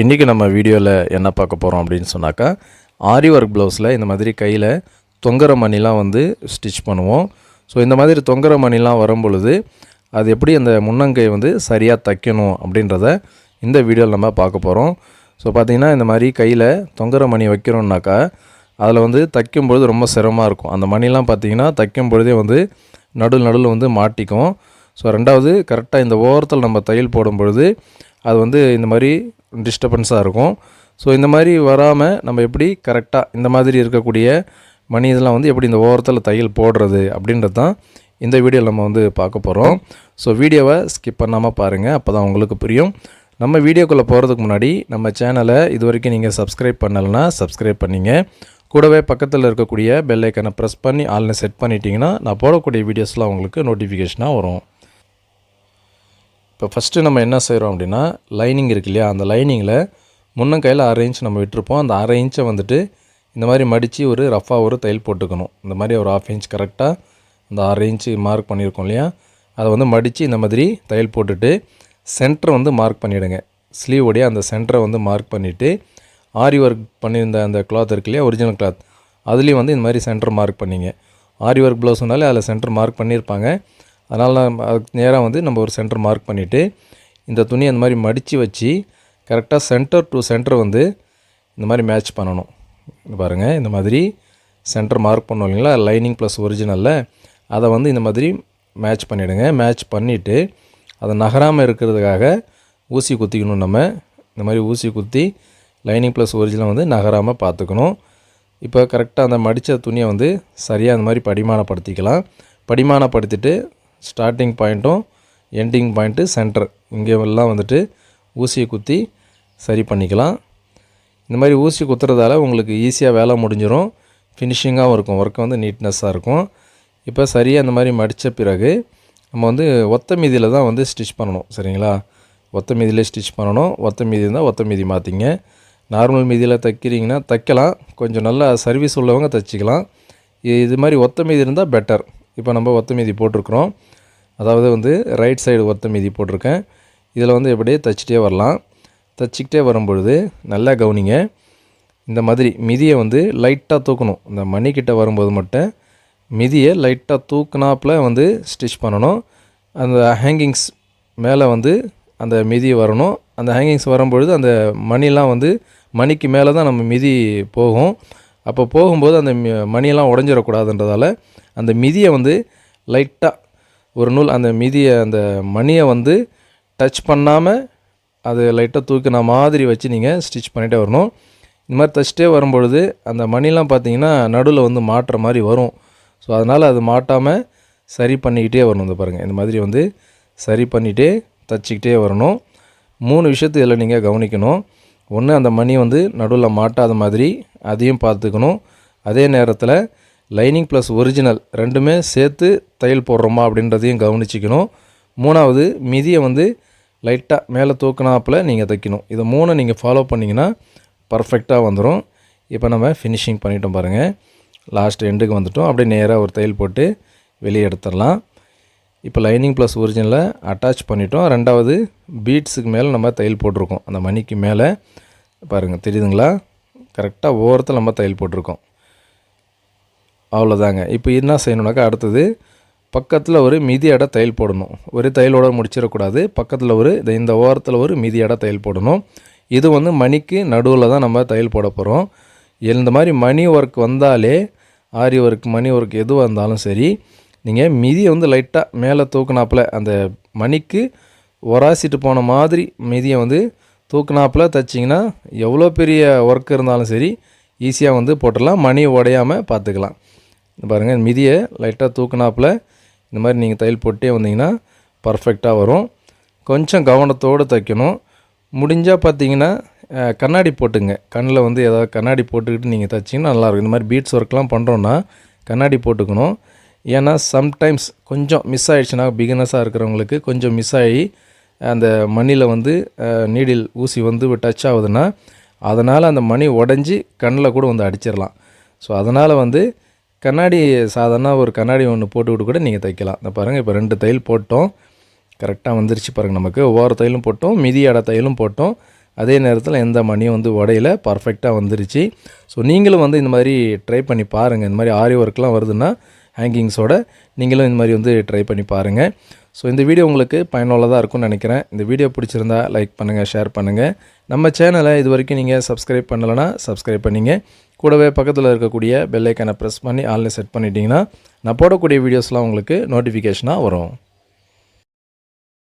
இன்றைக்கி நம்ம வீடியோவில் என்ன பார்க்க போகிறோம் அப்படின்னு சொன்னாக்கா ஆரி ஒர்க் ப்ளவுஸில் இந்த மாதிரி கையில் தொங்குற மணிலாம் வந்து ஸ்டிச் பண்ணுவோம். ஸோ இந்த மாதிரி தொங்குற மணிலாம் வரும் பொழுது அது எப்படி அந்த முன்னங்கை வந்து சரியாக தைக்கணும் அப்படின்றத இந்த வீடியோவில் நம்ம பார்க்க போகிறோம் ஸோ பார்த்திங்கன்னா இந்த மாதிரி கையில் தொங்குற மணி வைக்கிறோம்னாக்கா அதில் வந்து தைக்கும்பொழுது ரொம்ப சிரமமாக இருக்கும். அந்த மணிலாம் பார்த்திங்கன்னா தைக்கும் பொழுதே வந்து நடுவில் நடுவில் வந்து மாட்டிக்கும். ஸோ ரெண்டாவது கரெக்டாக இந்த ஓரத்தில் நம்ம தையல் போடும் பொழுது அது வந்து இந்த மாதிரி டிஸ்டர்பன்ஸாக இருக்கும். ஸோ இந்த மாதிரி வராமல் நம்ம எப்படி கரெக்டாக இந்த மாதிரி இருக்கக்கூடிய மணி இதெல்லாம் வந்து எப்படி இந்த ஓரத்தில் தையல் போடுறது அப்படின்றது தான் இந்த வீடியோவில் நம்ம வந்து பார்க்க போகிறோம் ஸோ வீடியோவை ஸ்கிப் பண்ணாமல் பாருங்கள் அப்போ தான் உங்களுக்கு புரியும். நம்ம வீடியோக்குள்ளே போகிறதுக்கு முன்னாடி நம்ம சேனலை இது வரைக்கும் நீங்கள் சப்ஸ்கிரைப் பண்ணலைன்னா சப்ஸ்கிரைப் பண்ணிங்க. கூடவே பக்கத்தில் இருக்கக்கூடிய பெல் ஐக்கனை ப்ரெஸ் பண்ணி ஆல்னு செட் பண்ணிட்டீங்கன்னா நான் போடக்கூடிய வீடியோஸ்லாம் உங்களுக்கு நோட்டிஃபிகேஷனாக வரும். இப்போ ஃபஸ்ட்டு நம்ம என்ன செய்கிறோம் அப்படின்னா லைனிங் இருக்கு இல்லையா? அந்த லைனிங்கில் முன்னும் கையில் அரை இன்ச் நம்ம விட்டுருப்போம். அந்த அரை இன்ச்சை வந்துட்டு இந்த மாதிரி மடித்து ஒரு ரஃபாக ஒரு தையல் போட்டுக்கணும். இந்த மாதிரி ஒரு ஆஃப் இன்ச் கரெக்டாக அந்த அரை இன்ச்சு மார்க் பண்ணியிருக்கோம் இல்லையா? அதை வந்து மடித்து இந்த மாதிரி தையல் போட்டுட்டு சென்டரை வந்து மார்க் பண்ணிவிடுங்க ஸ்லீவோடைய அந்த சென்டரை வந்து மார்க் பண்ணிவிட்டு ஆரி ஒர்க் பண்ணியிருந்த அந்த கிளாத் இருக்கு இல்லையா? ஒரிஜினல் கிளாத் அதுலேயும் வந்து இந்த மாதிரி சென்டர் மார்க் பண்ணிங்க. ஆரி ஒர்க் ப்ளவுஸ்னாலே அதில் சென்டர் மார்க் பண்ணியிருப்பாங்க. அதனால் நம்ம அதுக்கு நேராக வந்து நம்ம ஒரு சென்டர் மார்க் பண்ணிவிட்டு இந்த துணி அந்த மாதிரி மடித்து வச்சு கரெக்டாக சென்டர் டு சென்டர் வந்து இந்த மாதிரி மேட்ச் பண்ணணும். பாருங்கள் இந்த மாதிரி சென்டர் மார்க் பண்ணோம் இல்லைங்களா? லைனிங் ப்ளஸ் ஒரிஜினலில் அதை வந்து இந்த மாதிரி மேட்ச் பண்ணிவிடுங்க மேட்ச் பண்ணிவிட்டு அதை நகராமல் இருக்கிறதுக்காக ஊசி குத்திக்கணும் நம்ம. இந்த மாதிரி ஊசி குத்தி லைனிங் ப்ளஸ் ஒரிஜினல் வந்து நகராமல் பார்த்துக்கணும். இப்போ கரெக்டாக அந்த மடித்த துணியை வந்து சரியாக அந்த மாதிரி படிமானப்படுத்திக்கலாம். படிமானப்படுத்திட்டு ஸ்டார்டிங் பாயிண்ட்டும் எண்டிங் பாயிண்ட்டு சென்டர். இங்கே எல்லாம் வந்துட்டு ஊசியை குத்தி சரி பண்ணிக்கலாம். இந்த மாதிரி ஊசி குத்துறதால உங்களுக்கு ஈஸியாக வேலை முடிஞ்சிடும் ஃபினிஷிங்காகவும் இருக்கும். ஒர்க்கு வந்து நீட்னஸ்ஸாக இருக்கும். இப்போ சரியாக இந்த மாதிரி மடித்த பிறகு நம்ம வந்து ஒத்த மீதியில் தான் வந்து ஸ்டிச் பண்ணணும். சரிங்களா? ஒத்த மீதியிலே ஸ்டிச் பண்ணணும். ஒத்த மீதி இருந்தால் ஒத்த மீதி மாற்றிங்க நார்மல் மீதியில் தைக்கிறீங்கன்னா தைக்கலாம். கொஞ்சம் நல்லா சர்வீஸ் உள்ளவங்க தைச்சிக்கலாம். இது மாதிரி ஒத்த மீதி இருந்தால் பெட்டர் இப்போ நம்ம ஒத்த மீதி போட்டிருக்கிறோம். அதாவது வந்து ரைட் சைடு ஒத்த மீதி போட்டிருக்கேன். இதில் வந்து எப்படியே தைச்சிட்டே வரலாம். தைச்சிக்கிட்டே வரும்பொழுது நல்லா கவனிங்க. இந்த மாதிரி மிதியை வந்து லைட்டாக தூக்கணும். இந்த மணிக்கிட்ட வரும்போது மட்டும் மிதியை லைட்டாக தூக்குனாப்பில் வந்து ஸ்டிச் பண்ணணும். அந்த ஹேங்கிங்ஸ் மேலே வந்து அந்த மிதி வரணும். அந்த ஹேங்கிங்ஸ் வரும்பொழுது அந்த மணிலாம் வந்து மணிக்கு மேலே தான் நம்ம மிதி போகும். அப்போ போகும்போது அந்த மி- மணியெல்லாம் உடஞ்சிடக்கூடாதுன்றதால அந்த மிதியை வந்து லைட்டாக ஒரு நூல் அந்த மிதியை அந்த மணியை வந்து டச் பண்ணாமல் அது லைட்டாக தூக்கின மாதிரி வச்சு நீங்கள் ஸ்டிச் பண்ணிகிட்டே வரணும். இந்த மாதிரி தச்சிட்டே வரும்பொழுது அந்த மணிலாம் பார்த்தீங்கன்னா நடுவில் வந்து மாட்டுற மாதிரி வரும். ஸோ அதனால் அது மாட்டாமல் சரி பண்ணிக்கிட்டே வரணும் இந்த பாருங்கள் இந்த மாதிரி வந்து சரி பண்ணிகிட்டே தச்சிக்கிட்டே வரணும். மூணு விஷயத்து இதில் நீங்கள் கவனிக்கணும். ஒன்று அந்த மணி வந்து நடுவில் மாட்டாத மாதிரி அதையும் பார்த்துக்கணும் அதே நேரத்தில் லைனிங் ப்ளஸ் ஒரிஜினல் ரெண்டுமே சேர்த்து தையல் போடுறோமா அப்படின்றதையும் கவனிச்சிக்கணும். மூணாவது மிதியை வந்து லைட்டாக மேலே தூக்கினாப்பில் நீங்கள் தைக்கணும். இதை மூணு நீங்கள் ஃபாலோ பண்ணிங்கன்னா பர்ஃபெக்டாக வந்துடும் இப்போ நம்ம ஃபினிஷிங் பண்ணிட்டோம் பாருங்கள் லாஸ்ட் எண்டுக்கு வந்துட்டோம். அப்படியே நேராக ஒரு தையல் போட்டு வெளியே எடுத்துடலாம். இப்போ லைனிங் ப்ளஸ் ஒரிஜினலை அட்டாச் பண்ணிட்டோம். ரெண்டாவது பீட்ஸுக்கு மேலே நம்ம தையல் போட்டிருக்கோம். அந்த மணிக்கு மேலே. பாருங்கள் தெரியுதுங்களா? கரெக்டாக ஓரத்தில் நம்ம தையல் போட்டிருக்கோம். அவ்வளோதாங்க இப்போ என்ன செய்யணுனாக்கா அடுத்தது பக்கத்தில் ஒரு மிதி அடை தையல் போடணும். ஒரு தையலோட முடிச்சிடக்கூடாது. பக்கத்தில் ஒரு இந்த- ஓரத்தில் ஒரு மிதி அடை தையல் போடணும். இது வந்து மணிக்கு நடுவில் தான் நம்ம தையல் போட போகிறோம் இந்த மாதிரி மணி ஒர்க் வந்தாலே ஆரி ஒர்க் மணி ஒர்க் எதுவாக இருந்தாலும் சரி நீங்கள் மிதியை வந்து லைட்டாக மேலே தூக்குனாப்புல அந்த மணிக்கு ஒராசிட்டு போன மாதிரி மிதியை வந்து தூக்குனாப்பில் தைச்சிங்கன்னா எவ்வளோ பெரிய ஒர்க் இருந்தாலும் சரி ஈஸியாக வந்து போட்டுடலாம். மணி உடையாமல் பார்த்துக்கலாம் பாருங்கள் மிதியை லைட்டாக தூக்குனாப்புல இந்த மாதிரி நீங்கள் தையல் போட்டே வந்தீங்கன்னா பர்ஃபெக்டாக வரும். கொஞ்சம் கவனத்தோடு தைக்கணும். முடிஞ்சால் பார்த்தீங்கன்னா கண்ணாடி போட்டுங்க. கண்ணில் வந்து ஏதாவது கண்ணாடி போட்டுக்கிட்டு நீங்கள் தைச்சிங்கன்னா நல்லாயிருக்கும் இந்த மாதிரி பீட்ஸ் ஒர்க்லாம் பண்ணுறோன்னா கண்ணாடி போட்டுக்கணும். ஏன்னா சம்டைம்ஸ் கொஞ்சம் மிஸ் ஆகிடுச்சுன்னா பிகினஸாக இருக்கிறவங்களுக்கு கொஞ்சம் மிஸ் ஆகி அந்த மணியில் வந்து நீடில் ஊசி வந்து டச் ஆகுதுன்னா அதனால் அந்த மணி உடஞ்சி கண்ணில் கூட வந்து அடிச்சிடலாம். ஸோ அதனால் வந்து கண்ணாடி சாதாரண ஒரு கண்ணாடி ஒன்று போட்டுக்கிட்டு கூட நீங்கள் தைக்கலாம். இந்த பாருங்கள் இப்போ ரெண்டு தையல் போட்டோம். கரெக்டாக வந்துருச்சு பாருங்கள் நமக்கு. ஒவ்வொரு தையலும் போட்டோம் மிதி அடை தையலும் போட்டோம். அதே நேரத்தில் எந்த மணியும் வந்து உடையில பர்ஃபெக்டாக வந்துருச்சு. ஸோ நீங்களும் வந்து இந்த மாதிரி ட்ரை பண்ணி பாருங்கள் இந்த மாதிரி ஆரி ஒர்க்லாம் வருதுன்னா ஹேங்கிங்ஸோட நீங்களும் இந்த மாதிரி வந்து ட்ரை பண்ணி பாருங்கள் ஸோ இந்த வீடியோ உங்களுக்கு பயனுள்ளதாக இருக்கும்னு நினைக்கிறேன். இந்த வீடியோ பிடிச்சிருந்தா லைக் பண்ணுங்கள் ஷேர் பண்ணுங்கள் நம்ம சேனலை இது வரைக்கும் நீங்கள் சப்ஸ்கிரைப் பண்ணலைன்னா சப்ஸ்கிரைப் பண்ணிங்க. கூடவே பக்கத்தில் இருக்கக்கூடிய பெல் ப்ரெஸ் பண்ணி ஆன்லைன் செட் பண்ணிட்டீங்கன்னா நான் போடக்கூடிய வீடியோஸ்லாம் உங்களுக்கு நோட்டிஃபிகேஷனாக வரும்.